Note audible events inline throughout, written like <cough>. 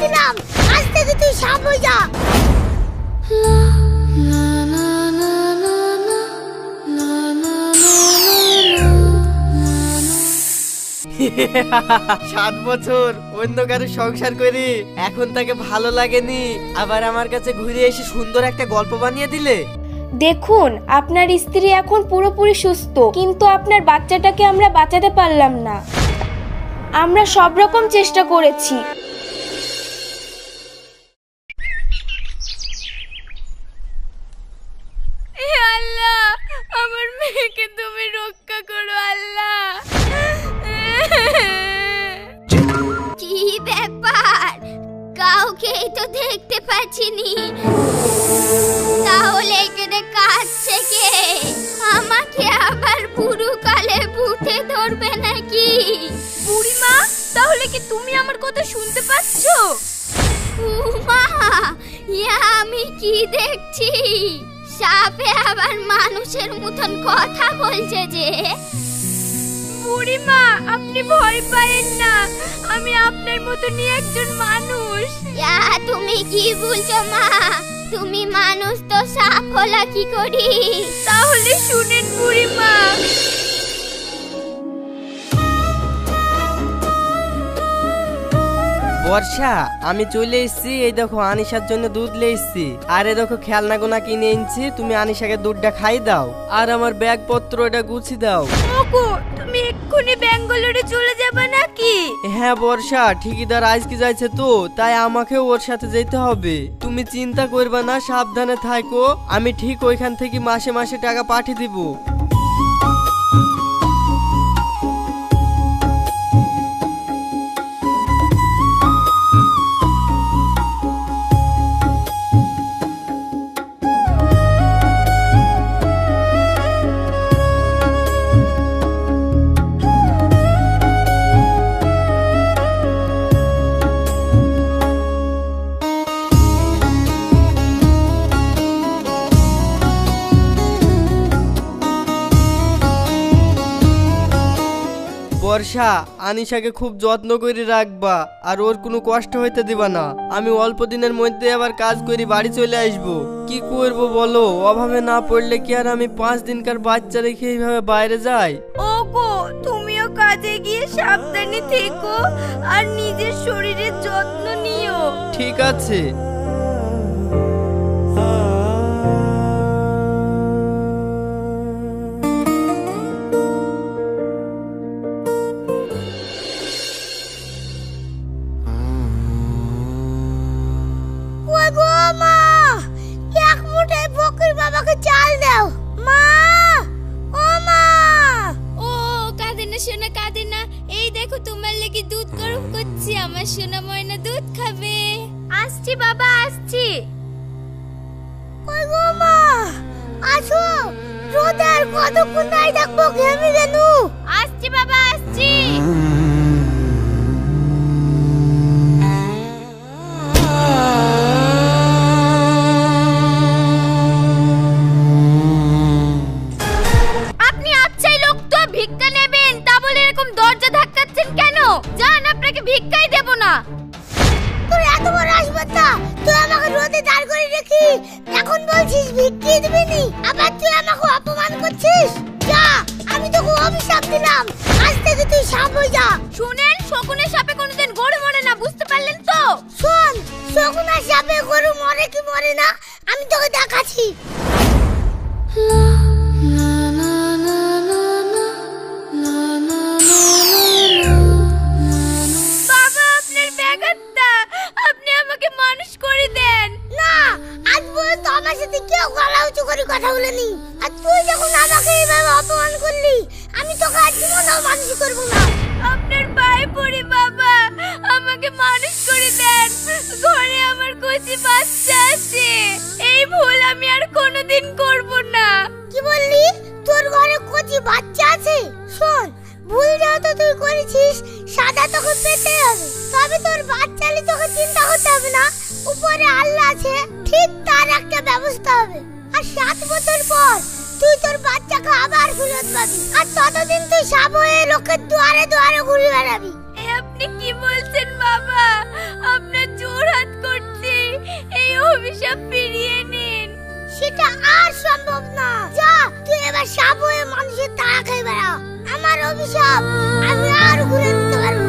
দিলাম আজ থেকে তুই সাপ হয়ে যা। সাত বছর অন্য কারও সংসার করি এখন তাকে ভালো লাগেনি। আবার আমার কাছে ঘুরে এসে সুন্দর একটা গল্প বানিয়ে দিলে? দেখুন আপনার স্ত্রী এখন পুরোপুরি সুস্থ কিন্তু আপনার বাচ্চাটাকে আমরা বাঁচাতে পারলাম না। আমরা সব রকম চেষ্টা করেছি। তো দেখতে পাচ্ছিনি। তাহলে এখানে কাঁদছে কে আমাকে আবার বুড়ো কালে ধরবে নাকি? বুড়িমা তাহলে কি তুমি আমার কথা শুনতে পাচ্ছো? উমা ইয়া আমি কি দেখছি? সাপে আবার মানুষের মতন কথা বলছে যে। বুড়িমা আপনি ভয় পায়েন না। আমি আপনার মতনই একজন মানুষ। ইয়া তুমি কি বলছো মা? তুমি মানুষ তো সাপ হলা কি করি? তাহলে শুনেন বুড়িমা। বর্ষা আমি চলে এসেছি এই দেখো আনিশার জন্য দুধ লে এসেছি আর এই দেখো খেলনা গোনা কিনে এনেছি তুমি আনিশাকে দুধটা খাই দাও। আর আমার ব্যাগ পত্র এটা গুছি দাও। ওগো তুমি এক্ষুনি ব্যাঙ্গালোরে চলে যাবে নাকি? হ্যাঁ বর্ষা, ঠিকিদার আজকে যাইছে তো, তাই আমাকেও ওর সাথে যেতে হবে। তুমি চিন্তা করবে না, সাবধানে থাকো আমি ঠিক ওইখান থেকে মাসে মাসে টাকা পাঠিয়ে দিব। বর্ষা আনিশাকে খুব যত্ন করে রাখবা আর ওর কোনো কষ্ট হইতে দিবা না। আমি অল্প দিনের মধ্যে আবার কাজ করি বাড়ি চলে আসব। কি করব বলো? অভাবে না পড়লে কি আর আমি পাঁচ দিনকার বাচ্চা রেখে এইভাবে বাইরে যাই? ওগো তুমিও কাজে গিয়ে সাবধানে থেকো আর নিজের শরীরের যত্ন নিও। ঠিক আছে। দরজা ধাক্কাচ্ছেন কেন? যান আপনাকে ভিক্ষাই দেব না। তোর এত বড় আসবাবটা তুই আমাকে রোদে দাঁড় করে রেখি এখন বলছিস ভিক্ষি দিবি নি? আবার তুই আমাকে অপমান করছিস? যা আমি তোকে অভিশাপ দিলাম। আজ থেকে তুই সাপ হয়ে যা। শুনেন শকুনের সাপে কোনোদিন গড়ে মরে না বুঝতে পারলেন তো? শোন শকুনার সাপে গরু মরে কি মরে না আমি তোকে দেখাচ্ছি। আমার গলা উঁচু করে কথা বলেনি? আর তুই যখন আমাকে এইভাবে অপমান করলি আমি তোকে আর জীবনেও মানুষ করব না। আপনার পায়ে পড়ি বাবা আমাকে মানুষ করে দেন। ঘরে আমার কচি বাচ্চা আছে। এই ভুল আমি আর কোনোদিন করব না। কি বললি? তোর ঘরে কচি বাচ্চা আছে? শোন ভুল যেহেতু তুই করেছিস সাদা তোকে পেতে হবে। তবে তোর বাচ্চালি তোকে চিন্তা করতে হবে না। উপরে আল্লাহ আছে ঠিক তার একটা ব্যবস্থা হবে। আর সাত বছর পর তুই তোর বাচ্চাকে আবার ফিরত পাবি। আর ততদিন তুই সাপ হয়ে লোকের দুয়ারে দুয়ারে ঘুরে বেড়াবি। আপনি কি বলছেন বাবা? আপনার জোর হাত করছে। এই অভিশাপ ফিরিয়ে নিন। সেটা আর সম্ভব না। যা তুই এবার সাপ হয়ে মানুষের তাড়া খেয়ে বেড়া। আমার অভিশাপ আমি আর ঘুরে দিতে পারব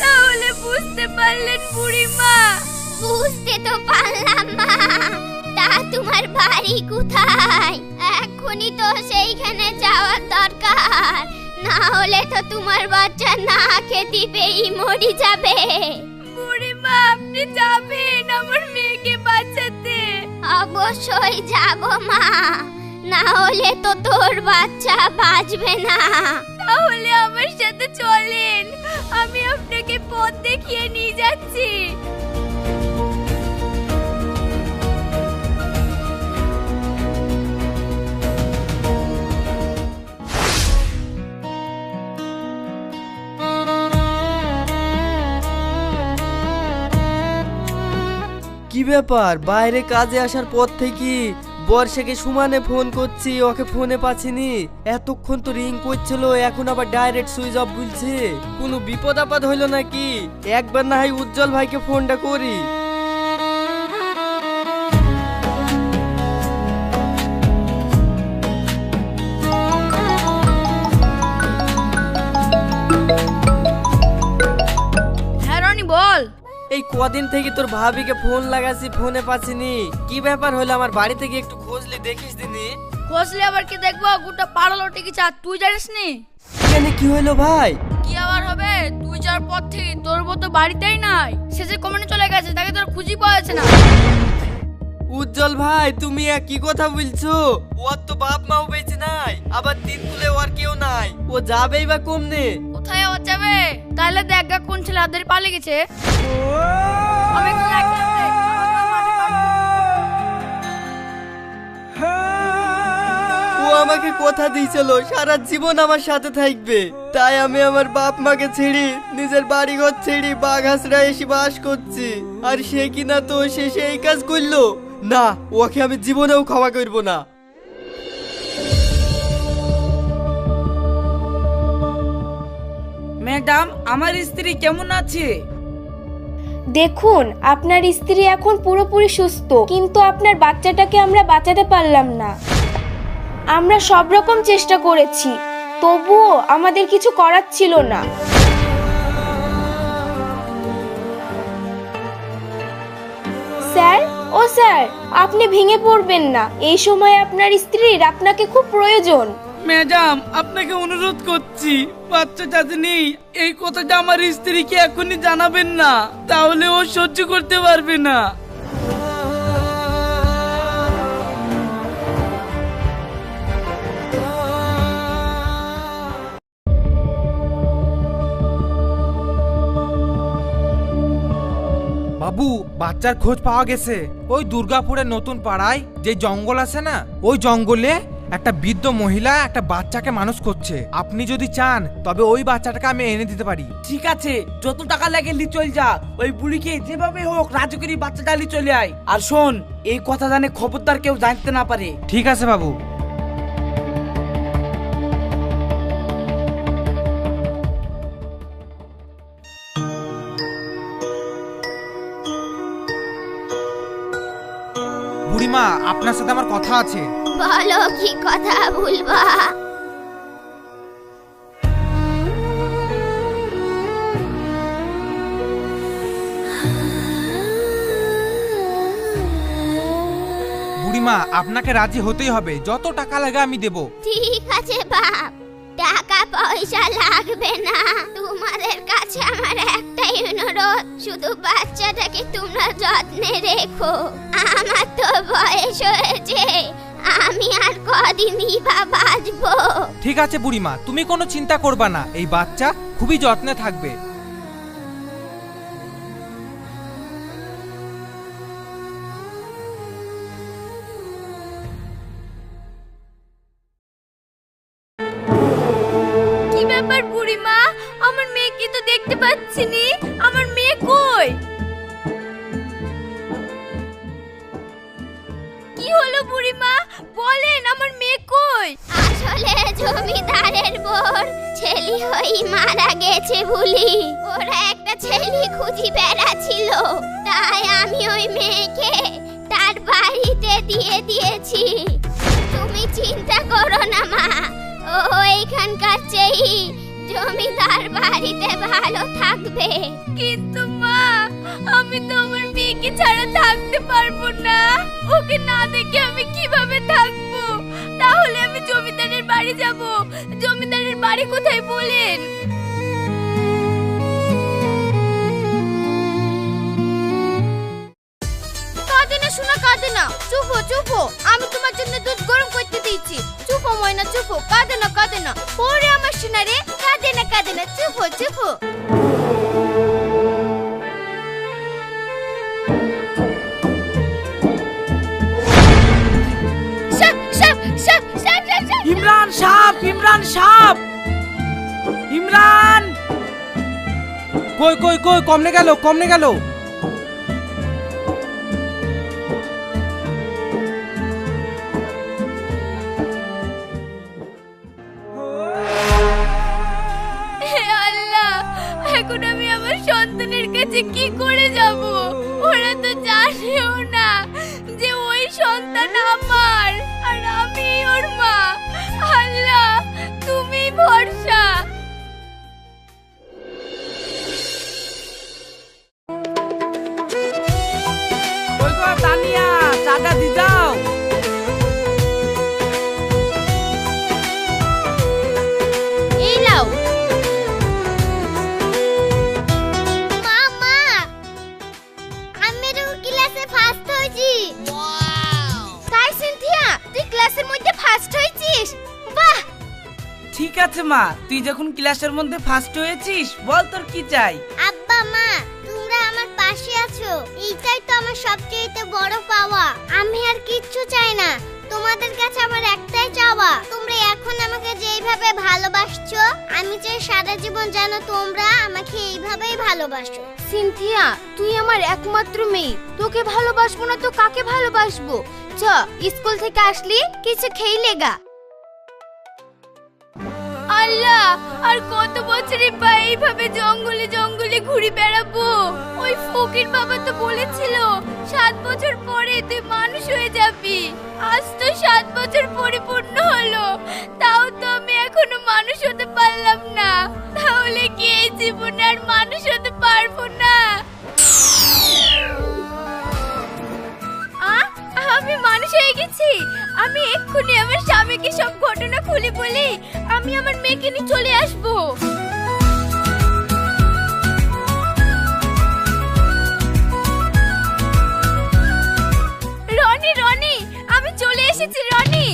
তাহলে বুঝতে পারলেন বুড়িমা। বুঝতে তো পারলাম মা। তা তোমার বাড়ি কোথায়? এখনই তো সেইখানে যাওয়ার দরকার। না হলে তো তোমার বাচ্চা না খেতে পেয়ে মরে যাবে। বুড়িমা আপনি যাবেন আমার মেয়েকে বাঁচাতে। অবশ্যই যাব মা। না হলে তো তোর বাচ্চা বাঁচবে না। তাহলে আমার সাথে চলেন। আমি আপনাকে পথ দেখিয়ে নিয়ে যাচ্ছি। কি ব্যাপার? বাইরে কাজে আসার পর থেকে বর্ষাকে সুমানে ফোন করছি, ওকে ফোনে পাচ্ছিনি। এতক্ষণ তো রিং করছিল, এখন আবার ডাইরেক্ট সুইচ অফ বলছে। কোনো বিপদ আপদ হইল নাকি? একবার না হয় উজ্জ্বল ভাইকে ফোনটা করি। এই কদিন থেকে তোর ভাবিকে ফোন লাগাছি ফোনে পাচ্ছিনি। কি ব্যাপার হলো? আমার বাড়ি থেকে একটু খোঁজলি দেখিস দিনি। খোঁজলি আবার কি দেখব? গোটা পাড়ালো কি চা তুই জানিস নি? কেন কি হলো ভাই? কি আবার হবে? তুই যাওয়ার পর থেকে তোর মতো বাড়িতেই নাই। সে যে কমেন্টে চলে গেছে তাকে তোর খুঁজি পাওয়া যাচ্ছে না। উজ্জ্বল ভাই তুমি এক কি কথা বলছো? ওর তো বাপ মাও বেঁচে নাই আবার তিন তুলে ওর কেউ নাই। ও যাবেই বা কমনে? কোথায় আবার যাবে? তাহলে দেখ গা কোন ছেলে হাতের পালিয়ে গেছে আমি একটু দেখলাম রে। ও আমাকে কথা দিয়েছিল সারা জীবন আমার সাথে থাকবে। তাই আমি আমার বাপ মাকে ছেড়ে নিজের বাড়ি ঘর ছেড়ে বাঘাসরা এসে বাস করছি। আর সে কিনা তো সে সেই কাজ করল। না ওকে আমি জীবনেও ক্ষমা করব না। ম্যাডাম আমার স্ত্রী কেমন আছে? দেখুন আপনার স্ত্রী এখন পুরোপুরি সুস্থ কিন্তু আপনার বাচ্চাটাকে আমরা বাঁচাতে পারলাম না। আমরা সব রকম চেষ্টা করেছি তবুও আমাদের কিছু করার ছিল না। স্যার? ও স্যার, আপনি ভেঙে পড়বেন না। এই সময় আপনার স্ত্রীর আপনাকে খুব প্রয়োজন। ম্যাডাম, আপনাকে অনুরোধ করছি, বাচ্চা নেই, এই কথাটা আমার স্ত্রীকে এখনই জানাবেন না, তাহলে ও সহ্য করতে পারবে না। বাবু বাচ্চার খোঁজ পাওয়া গেছে। ওই দুর্গাপুরের নতুন পাড়ায় যে জঙ্গল আছে না ওই জঙ্গলে একটা বৃদ্ধ মহিলা একটা বাচ্চাকে মানুষ করছে। আপনি যদি চান তবে ওই বাচ্চাটাকে আমি এনে দিতে পারি। ঠিক আছে যত টাকা লাগে লি চল যা। ওই বুড়িকে যেভাবে হোক রাজকীয় বাচ্চাটা লি চলে আয়। আর শোন এই কথা জানে খবরদার কেউ জানতে না পারে। ঠিক আছে বাবু। আপনার সাথে আমার কথা আছে। বলো কি কথা বলবা? বুড়িমা আপনাকে রাজি হতেই হবে। যত টাকা লাগে আমি দেব। ঠিক আছে বাপ। টাকা পয়সা লাগবে না। তোমাদের কাছে আমার একটাই অনুরোধ, শুধু বাচ্চাটাকে তোমরা যত্নে রেখো। আমার তো বয়স হয়েছে, আমি আর কদিনই বা বাঁচবো। ঠিক আছে বুড়িমা, তুমি কোনো চিন্তা করবা না, এই বাচ্চা খুবই যত্নে থাকবে। জমিদারের বোর। ছেলে হই মারা গেছে বলি। ওরা একটা ছেলে খুঁজি বেড়াচ্ছিল। তাই আমি ওই মেয়েকে তার বাড়িতে দিয়ে দিয়েছি। তুমি চিন্তা করো না, মা। ও এখানকার চেয়ে জমিদার বাড়িতে ভালো থাকবে। কিন্তু, মা, আমি তো আমার মেয়েকে ছাড়া থাকতে পারব না। ওকে না দেখে আমি কীভাবে বাড়ি যাব। জমিদারের বাড়ি কোথায় বলেন? না শোনা কাঁদে না। চুপো চুপো, আমি তোমার জন্য দুধ গরম করতে দিয়েছি। চুপো, ময়না, চুপো, কাঁদে না কাঁদে না। আমার সোনা রে, কাঁদে না কাঁদে না। চুপো চুপো। ইমরান সাপ ইমরান সাপ ইমরান! কই কই কই কমনে গেল কমনে গেল। মা তুই যখন ক্লাসের মধ্যে ফার্স্ট হয়েছিস বল তোর কি চাই? আব্বা মা তোমরা আমার পাশে আছো। এইটাই তো আমার সবচেয়ে বড় পাওয়া। আমি আর কিচ্ছু চাই না। তোমাদের কাছে আমার একটাই চাওয়া। তোমরা এখন আমাকে যেইভাবে ভালোবাসছো আমি চাই সারা জীবন যেন তোমরা আমাকে এইভাবেই ভালোবাসো। সিনথিয়া তুই আমার একমাত্র মেয়ে। তোকে ভালোবাসবো না তো কাকে ভালোবাসবো? চ স্কুল থেকে আসলি কিছু খেয়ে লেগা আল্লাহ, আর কত বছরই বা এইভাবে জঙ্গলে জঙ্গলে ঘুরে বেড়াবো? ওই ফকির বাবা তো বলেছিল, সাত বছর পরে তুই মানুষ হয়ে যাবি। আজ তো সাত বছর পরিপূর্ণ হলো। তাও তো আমি এখনও মানুষ হতে পারলাম না। তাহলে কি জীবনে আর মানুষ হতে পারব না? হয়ে গেছি। আমি এক্ষুনি আমার স্বামীকে সব ঘটনা খুলে বলি। আমি আমার মেয়েকে নিয়ে চলে আসব। রনি রনি আমি চলে এসেছি রনি।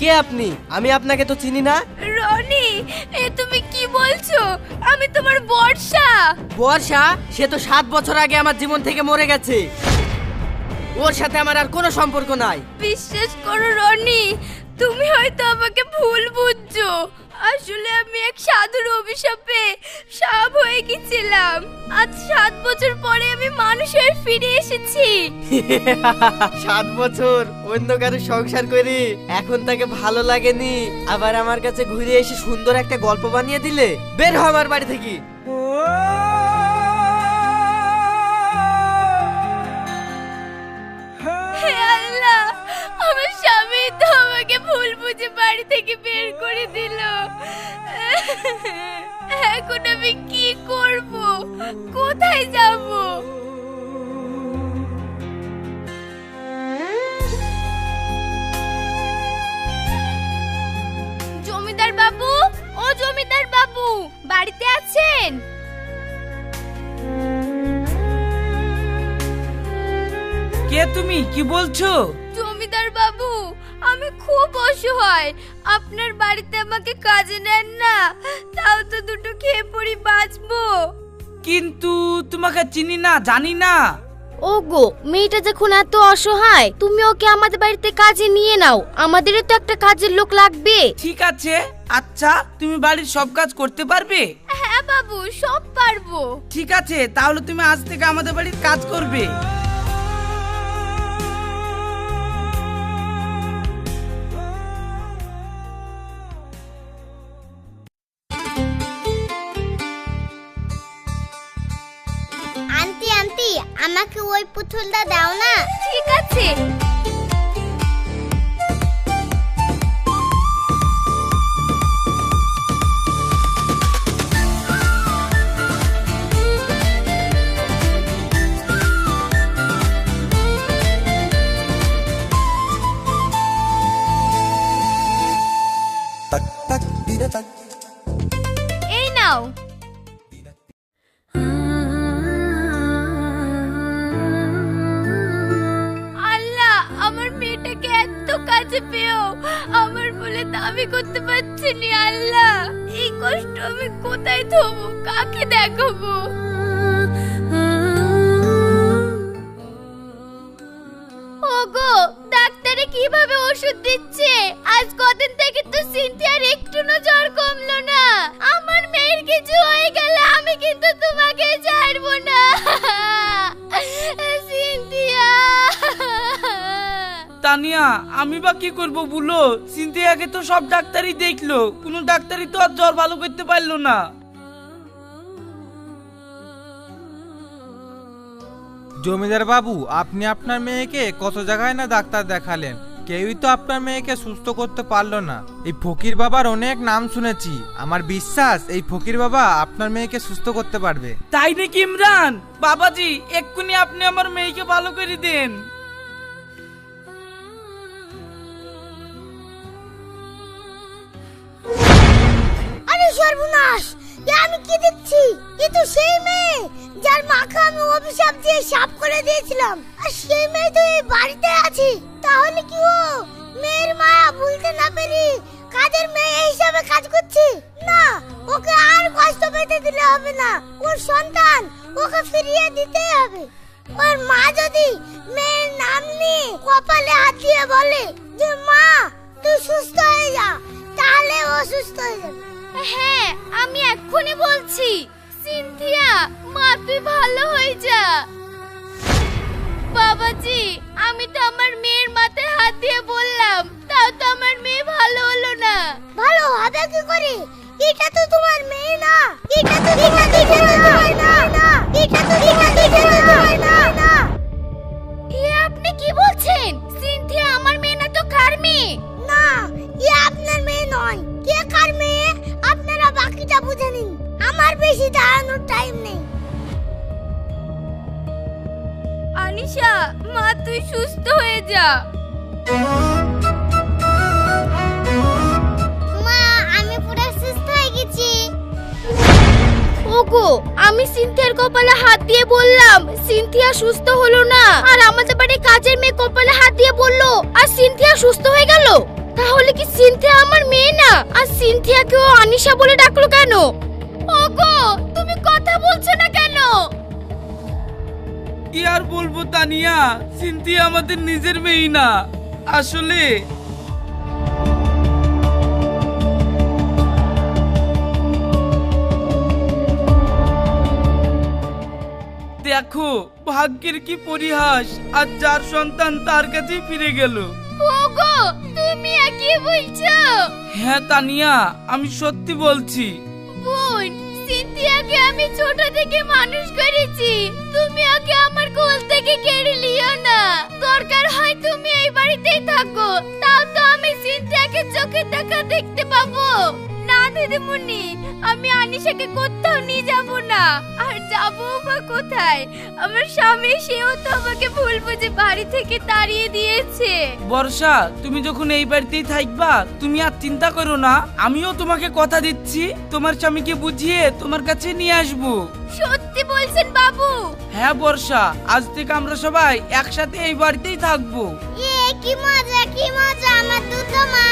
কে আপনি? আমি আপনাকে তো চিনি না। রনি এ তুমি কি বলছো? আমি তোমার বর্ষা। বর্ষা? সে তো সাত বছর আগে আমার জীবন থেকে মরে গেছে। ওর সাথে আমার আর কোনো সম্পর্ক নাই। বিশ্বাস করো রনি তুমি হয়তো আমাকে ভুল বুঝছ। আসলে আমি এক সাধুর অভিশাপে সাপ হয়ে গেছিলাম। আজ সাত বছর পরে আমি মানুষ হয়ে ফিরে এসেছি। <laughs> সাত বছর অন্য কারও সংসার করি এখন তাকে ভালো লাগেনি। আবার আমার কাছে ঘুরে এসে সুন্দর একটা গল্প বানিয়ে দিলে? বের হ আমার বাড়ি থেকে। স্বামী তো আমাকে ভুল বুঝে বাড়ি থেকে বের করে দিল। এখন আমি কি করব? কোথায় যাব? জমিদার বাবু? ও জমিদার বাবু বাড়িতে আছেন? কে তুমি? কি বলছো? জমিদার বাবু আমি খুব অসহায়। আপনার বাড়িতে আমাকে কাজে নেন না। তাও তো দুটো খেয়ে পড়ি বাঁচবো। কিন্তু তোমাকে চিনি না জানি না। ওগো মেয়েটা যখন এত অসহায় তুমি ওকে আমাদের বাড়িতে কাজে নিয়ে নাও। আমাদেরও তো একটা কাজের লোক লাগবে। ঠিক আছে আচ্ছা তুমি বাড়ির সব কাজ করতে পারবে? হ্যাঁ বাবু সব পারব। ঠিক আছে তাহলে তুমি আজ থেকে আমাদের বাড়ির কাজ করবে। আমাকে ওই পুতুলটা দাও না। ঠিক আছে। ওগো ডাক্তারে কীভাবে ওষুধ দিচ্ছে? আজ কদিন থেকে তো সিনথিয়ার একটুও জ্বর কমলো না। আমার মেয়ের কিছু হয়ে গেলে আমি কিন্তু তোমাকে ছাড়বো না। সিনথিয়া। তানিয়া, আমি বা কি করব বলো? সিনথিয়াকে তো সব ডাক্তারই দেখল। কোনো ডাক্তারই তো আর জ্বর ভালো করতে পারল না। জমিদার বাবু আপনি আপনার মেয়েকে কত জায়গায় না ডাক্তার দেখালেন? কেউই তো আপনার মেয়েকে সুস্থ করতে পারল না। এই ফকির বাবার অনেক নাম শুনেছি। আমার বিশ্বাস এই ফকির বাবা আপনার মেয়েকে সুস্থ করতে পারবে। তাই নাকি ইমরান? বাবাজি এক্ষুনি আপনি আমার মেয়েকে ভালো করে দেন। আরে সর্বনাশ! এ আমি কি দেখছি? এ তো সেই মেয়ে! যার মাকে আমি অভিশাপ দিয়ে সাপ করে দিয়েছিলাম। আর সেই মেয়ে তো এই বাড়িতে আছে। তাহলে কি ও মেয়ের মায়া ভুলতে না পেরে কাজের মেয়ে হিসাবে কাজ করছে? না, ওকে আর কষ্ট পেতে দিলে হবে না। ওর সন্তান ওকে ফিরিয়ে দিতে হবে। ওর মা যদি মেয়ের নাম নিয়ে কপালে হাত দিয়ে বলে যে, মা, তুই সুস্থ হয়ে যা, তাহলে ও সুস্থ হয়ে যাবে। হ্যাঁ আমি এক্ষুনি বলছি। সিনথিয়া মা তুই ভালো হয়ে যা। বাবাজি আমি তো আমার মেয়ের মাথায় হাত দিয়ে বললাম তাও তো আমার মেয়ে ভালো হলো না। ভালো হবে কি করে? এটা তো তোমার মেয়ে না। এটা তো তোমার না না। এটা তো তোমার না না। এ আপনি কি বলছেন? সিনথিয়া আমার মেয়ে না তো কার মেয়ে? না বেশি দাঁড়ানোর টাইম নেই। আনিশা মা তুই সুস্থ হয়ে যা। মা আমি পুরো সুস্থ হয়ে গেছি। ওগো আমি সিনথিয়ার কপালে হাত দিয়ে বললাম সিনথিয়া সুস্থ হলো না। আর আমাদের বাড়ি কাজের মেয়ে কপালে হাত দিয়ে বলল আর সিনথিয়া সুস্থ হয়ে গেল? তাহলে কি সিনথিয়া আমার মেয়ে না? আর সিনথিয়াকে ও আনিশা বলে ডাকলো কেন? ওগো তুমি কথা বলছো না কেন? কি আর বলব তানিয়া? সিনথিয়া আমাদের নিজের মেয়ে না আসলে। দেখো ভাগ্যের কি পরিহাস আর যার সন্তান তার কাছেই ফিরে গেল। ওগো তুমি কি বলছো? হ্যাঁ তানিয়া আমি সত্যি বলছি। সিনথিয়াকে আমি ছোট থেকে মানুষ করেছি। তুমি আগে আমার কোল থেকে কেড়ে লিও না। দরকার হয় তুমি এই বাড়িতেই থাকো। তাও তো আমি সিনথিয়াকে চোখে দেখা দেখতে পাবো। দিদিমণি আমি আনিশাকে কোথাও নিয়ে যাব না। আর যাব বা কোথায়? আমার স্বামী সেও তো আমাকে ভুল বুঝে বাড়ি থেকে তাড়িয়ে দিয়েছে। বর্ষা তুমি যখন এই বাড়িতেই থাকবা তুমি আর চিন্তা করো না আমিও তোমাকে কথা দিচ্ছি। তোমার স্বামীকে বুঝিয়ে তোমার কাছে নিয়ে আসব। সত্যি বলছেন বাবু? হ্যাঁ বর্ষা আজ থেকে আমরা সবাই একসাথে এই বাড়িতেই থাকব। এ কি মজা কি মজা আমার দুটো মা।